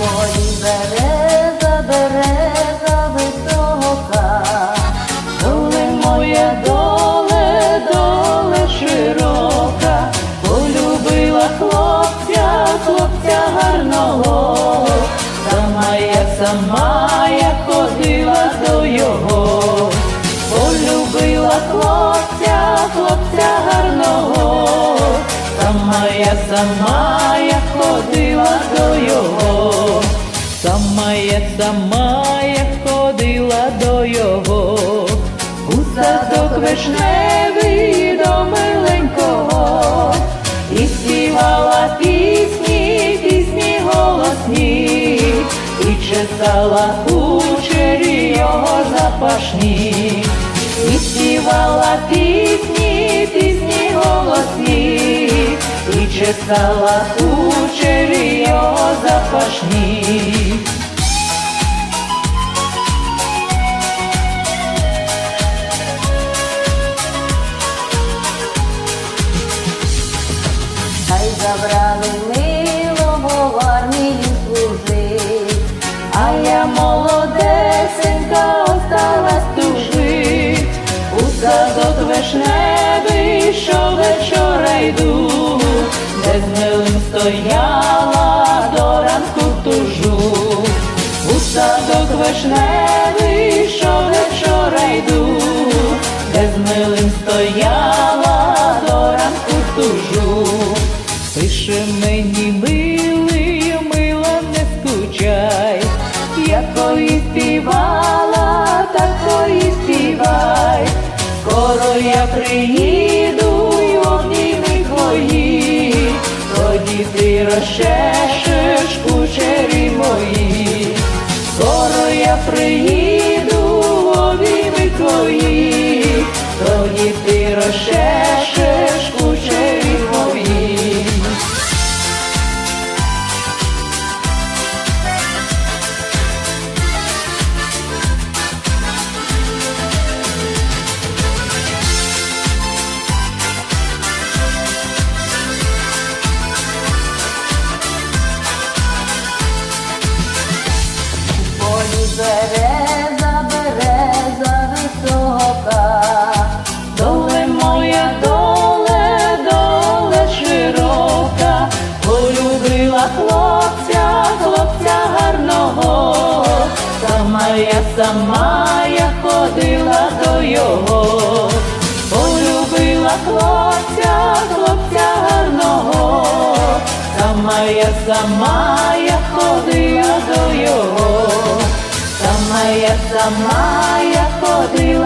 полі береза, береза висока, доле моя доле, доле широка, полюбила хлопця, хлопця гарного, сама я сама я ходила до його, полюбила хлопця, хлопця гарного, сама я сама я ходила до його сама я ходила до його, у садок вишневий до миленького, і співала пісні, пісні голосні, і чесала кучері його запашні, і співала пісні, пісні голосні, і чесала кучері його запашні. Забрали милого в армію служить, А я молодесенька осталась тужить, у садок вишневий, що вечора йду, де з милим стояла до ранку тужу, у садок вишневий, що вечора йду, де з милим стояла скоро я приїду й обійми твої, тоді ти розчешеш береза, береза висока, Доле моя доле, доле широка, полюбила хлопця, хлопця гарного, сама я, сама я ходила до його, полюбила хлопця, хлопця гарного, сама я, сама я ходила до його. Сама я, сама я його.